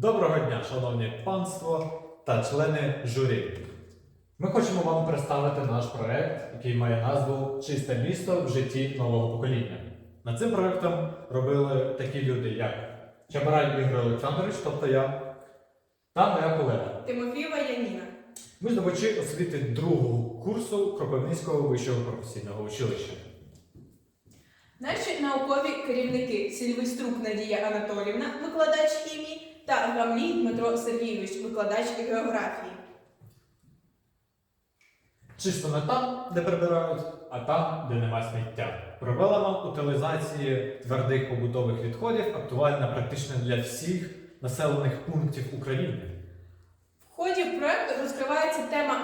Доброго дня, шановні панство та члени журі. Ми хочемо вам представити наш проект, який має назву Чисте місто в житті нового покоління. Над цим проектом робили такі люди, як Чабарай Ігор Олександрович, тобто я, та моя колега. Тимофієва Яніна. Ми здобувачі освіти другого курсу Кропивницького вищого професійного училища. Наші наукові керівники Сільвеструк Надія Анатолівна, викладач хімії, та Гамлій Дмитро Сергійович, викладач географії. Чисто не там, де прибирають, а там, де нема сміття. Проблема утилізації твердих побутових відходів актуальна практично для всіх населених пунктів України.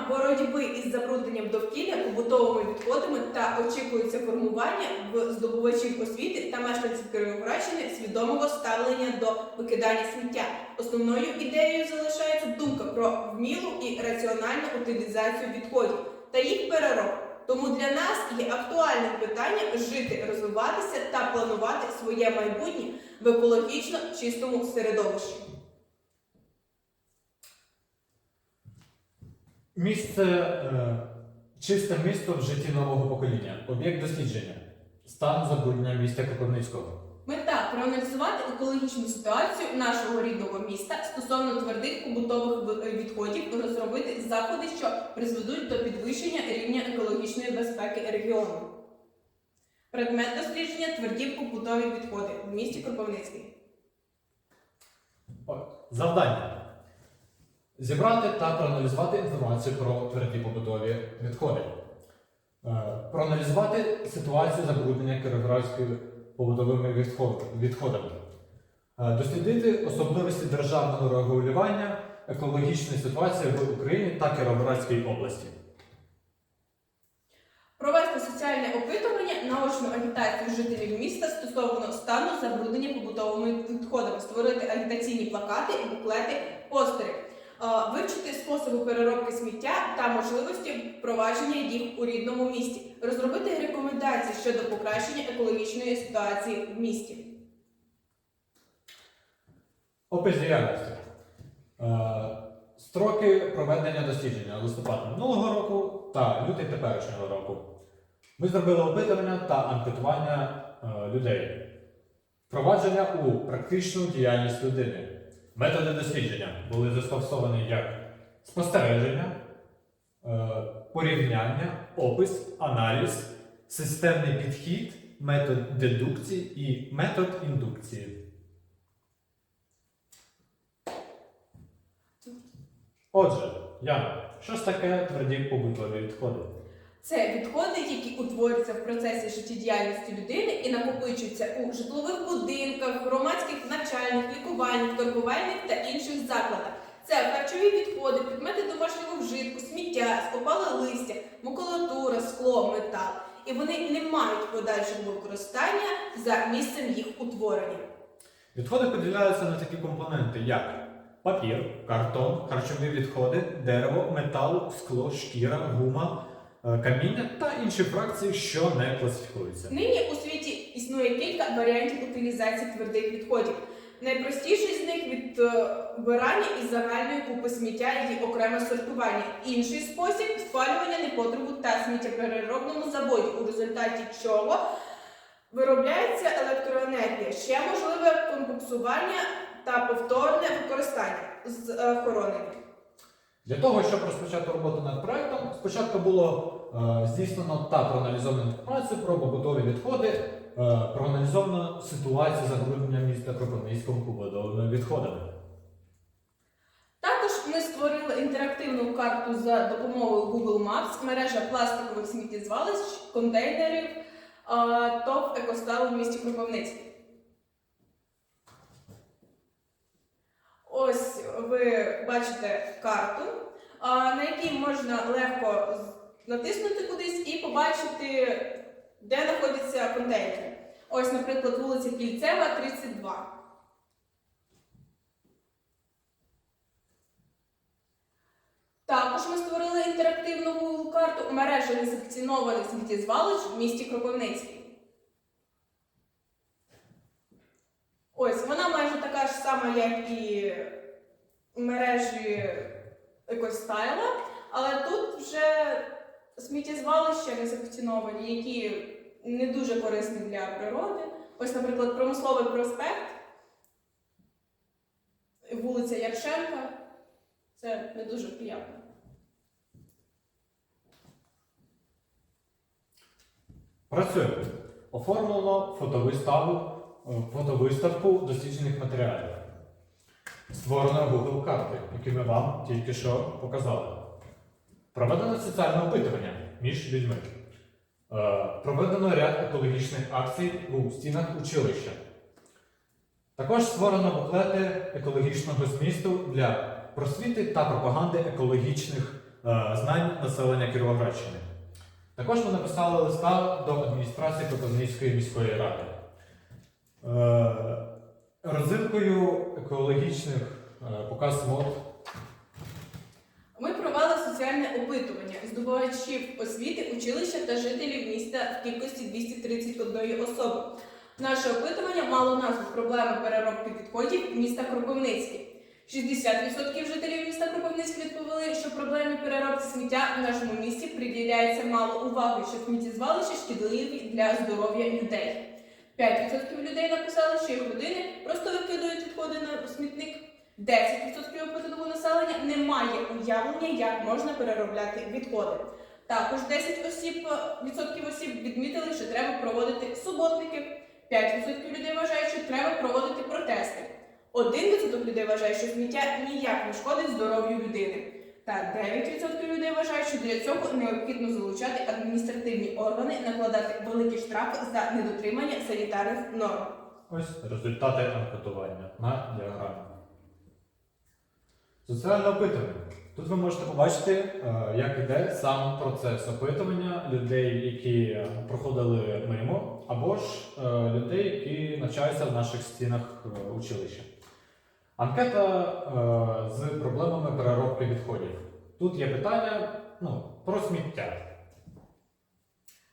Боротьби із забрудненням довкілля побутовими відходами та очікується формування в здобувачів освіти та мешканців Кіровоградщини свідомого ставлення до викидання сміття. Основною ідеєю залишається думка про вмілу і раціональну утилізацію відходів та їх переробку. Тому для нас є актуальним питанням жити, розвиватися та планувати своє майбутнє в екологічно чистому середовищі. Місце е, чисте місто в житті нового покоління. Об'єкт дослідження. Стан забруднення міста Кропивницького. Мета проаналізувати екологічну ситуацію нашого рідного міста стосовно твердих побутових ви- відходів, розробити заходи, що призведуть до підвищення рівня екологічної безпеки регіону. Предмет дослідження тверді побутові відходи в місті Кропивницький. Завдання. Зібрати та проаналізувати інформацію про тверді побутові відходи. Е, Проаналізувати ситуацію забруднення Кіровоградської побутовими відходами. Е, Дослідити особливості державного регулювання екологічної ситуації в Україні та Кіровоградській області. Провести соціальне опитування, наочну агітацію жителів міста стосовно стану забруднення побутовими відходами, створити агітаційні плакати, буклети, постери, вивчити способи переробки сміття та можливості впровадження їх у рідному місті, розробити рекомендації щодо покращення екологічної ситуації в місті. Опис діяльності. Е, Строки проведення дослідження листопад минулого року та лютий теперішнього року. Ми зробили опитування та анкетування е, людей. Впровадження у практичну діяльність людини. Методи дослідження були застосовані як спостереження, е, порівняння, опис, аналіз, системний підхід, метод дедукції і метод індукції. Отже, Яна, що ж таке тверді побутові відходи? Це відходи, які утворюються в процесі життєдіяльності людини і накопичуються у житлових будинках, громадських навчальних, лікувальних, торговельних та інших закладах. Це харчові відходи, предмети домашнього вжитку, сміття, спопале листя, макулатура, скло, метал. І вони не мають подальшого використання за місцем їх утворення. Відходи поділяються на такі компоненти, як папір, картон, харчові відходи, дерево, метал, скло, шкіра, гума, каміння та інші фракції, що не класифікуються. Нині у світі існує кілька варіантів утилізації твердих відходів. Найпростіший з них відбирання із загальної купи сміття і окреме сортування. Інший спосіб спалювання непотребу та сміттєпереробному заводі, у результаті чого виробляється електроенергія. Ще можливе комбуксування та повторне використання з е, охоронення. Для того, щоб розпочати роботу над проектом, спочатку було е, здійснено та проаналізовано інформацію про побутові відходи, е, проаналізовано ситуацію забруднення міста Кропивницького побутовими відходами. Також ми створили інтерактивну карту за допомогою Google Maps, мережа пластикових сміттєзвалищ, контейнерів а, ТОВ «Екостал» в місті Кропивницький. Ось ви бачите карту, на якій можна легко натиснути кудись і побачити, де знаходяться контейнери. Ось, наприклад, вулиця Кільцева, 32. Також ми створили інтерактивну карту мережі несанкціонованих сміттєзвалищ в місті Кропивницький. Ось вона майже така ж сама, як і мережі екостайла, але тут вже сміттєзвалища не санкціоновані, які не дуже корисні для природи. Ось, наприклад, промисловий проспект, вулиця Яршенка. Це не дуже приємно. Працюємо. Оформлено фотовиставу, е, фотовиставку досліджених матеріалів. Створено Google карти, які ми вам тільки що показали. Проведено соціальне опитування між людьми. Е, Проведено ряд екологічних акцій у стінах училища. Також створено буклети екологічного змісту для просвіти та пропаганди екологічних е, знань населення Кіровоградщини. Також ми написали листа до адміністрації Кропивницької міської ради. Е, екологічних е, показ мод Ми провели соціальне опитування здобувачів освіти, училища та жителів міста в кількості 231 особи. Наше опитування мало назву проблеми переробки відходів міста Кропивницьке. 60% жителів міста Кропивницьке відповіли, що проблемі переробки сміття в нашому місті приділяється мало уваги, що сміттєзвалища шкідливі для здоров'я людей. 5% людей написали, що їх родини просто викидують відходи на смітник. 10% опитаного населення не має уявлення, як можна переробляти відходи. Також 10 осіб, е, відсотків осіб відмітили, що треба проводити суботники. 5% людей вважають, що треба проводити протести. 1% людей вважає, що сміття ніяк не шкодить здоров'ю людини. Та 9% людей вважають, що для цього необхідно залучати адміністративні органи, накладати великі штрафи за недотримання санітарних норм. Ось результати анкетування на діаграмі. Соціальне опитування. Тут ви можете побачити, е, як іде сам процес опитування людей, які е, проходили мимо, або ж е, людей, які навчаються в наших стінах училища. Анкета з проблемами переробки відходів. Тут є питання ну, про сміття.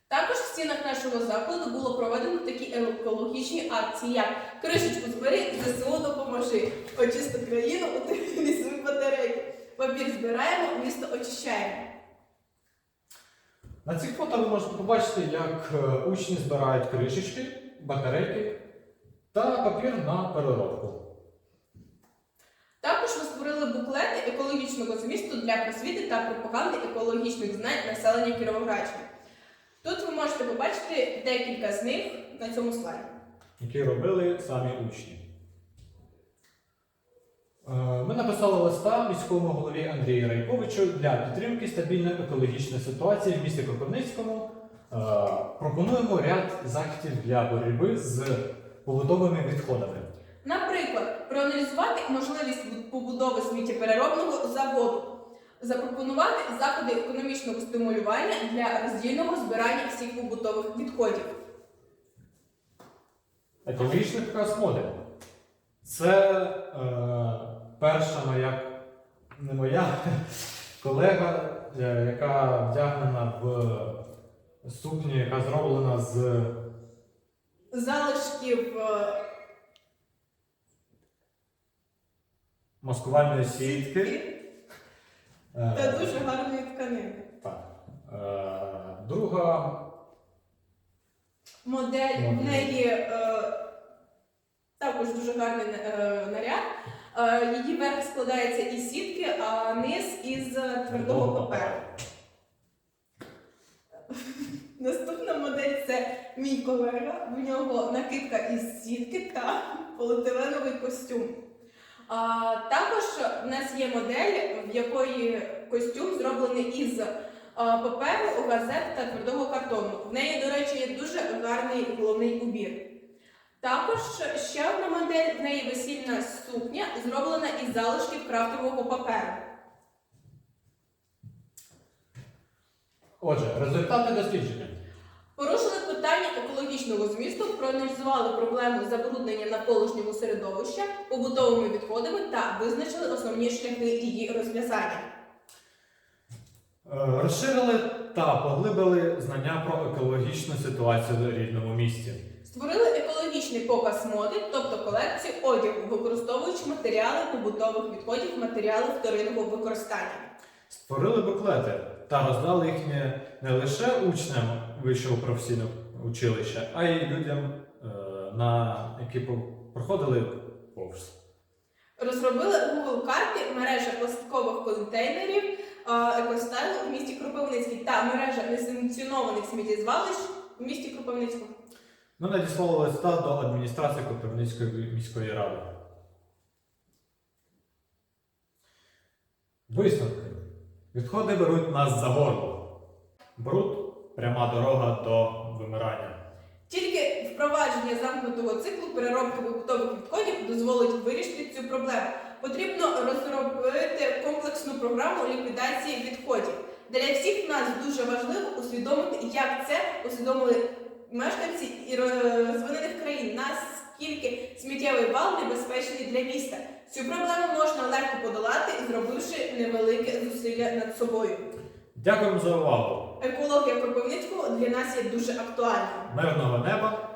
Також в стінах нашого закладу було проведено такі екологічні акції, як кришечку збери, ЗСУ допоможи, очисти країну, утилізуй батарейки, папір збираємо, місто очищаємо. На цих фото ви можете побачити, як е, учні збирають кришечки, батарейки та папір на переробку. Також ми створили буклети екологічного змісту для просвіти та пропаганди екологічних знань населення Кіровоградщини. Тут ви можете побачити декілька з них на цьому слайді. які робили самі учні. Е, Ми написали листа міському голові Андрію Райковичу для підтримки стабільної екологічної ситуації в місті Кропивницькому. Е, Пропонуємо ряд заходів для боротьби з побутовими відходами. Наприклад, проаналізувати можливість побудови сміттєпереробного заводу, запропонувати заходи економічного стимулювання для роздільного збирання всіх побутових відходів. Екологічних космодів. Це е, перша моя, не моя колега, е, яка вдягнена в сукню, яка зроблена з Залишків е, маскувальної сітки. Е, та дуже гарної тканини. Так. Е, друга Модель в неї е, також дуже гарний е, наряд. Е, її верх складається із сітки, а низ із е, твердого паперу. Наступна модель це мій колега. В нього накидка із сітки та поліетиленовий костюм. А, також в нас є модель, в якої костюм зроблений із а, паперу, газет та твердого картону. В неї, до речі, є дуже гарний головний убір. Також ще одна модель, в неї весільна сукня, зроблена із залишків крафтового паперу. Отже, результати дослідження. Порушили питання екологічного змісту, проаналізували проблему забруднення навколишнього середовища побутовими відходами та визначили основні шляхи її розв'язання. Е, Розширили та поглибили знання про екологічну ситуацію в рідному місті. Створили екологічний показ моди, тобто колекцію одягу, використовуючи матеріали побутових відходів, матеріали вторинного використання. Створили буклети та роздали їх не, лише учням вищого професійного училища, а й людям, е, на, які проходили повз. Розробили Google карти мережа пластикових контейнерів е, екостайл в місті Кропивницький та мережа несанкціонованих сміттєзвалищ в місті Кропивницькому. Ми надіслали листа до адміністрації Кропивницької міської ради. Висновки. Відходи беруть нас за горло. Бруд пряма дорога до вимирання. Тільки впровадження замкнутого циклу переробки побутових відходів дозволить вирішити цю проблему. Потрібно розробити комплексну програму ліквідації відходів. Для всіх нас дуже важливо усвідомити, як це усвідомили мешканці і розвинених країн. Наскільки сміттєвий вал небезпечний для міста. Цю проблему можна легко подолати, зробивши невелике зусилля над собою. Дякуємо за увагу! Екологія Кропивницького для нас є дуже актуальна. Мирного неба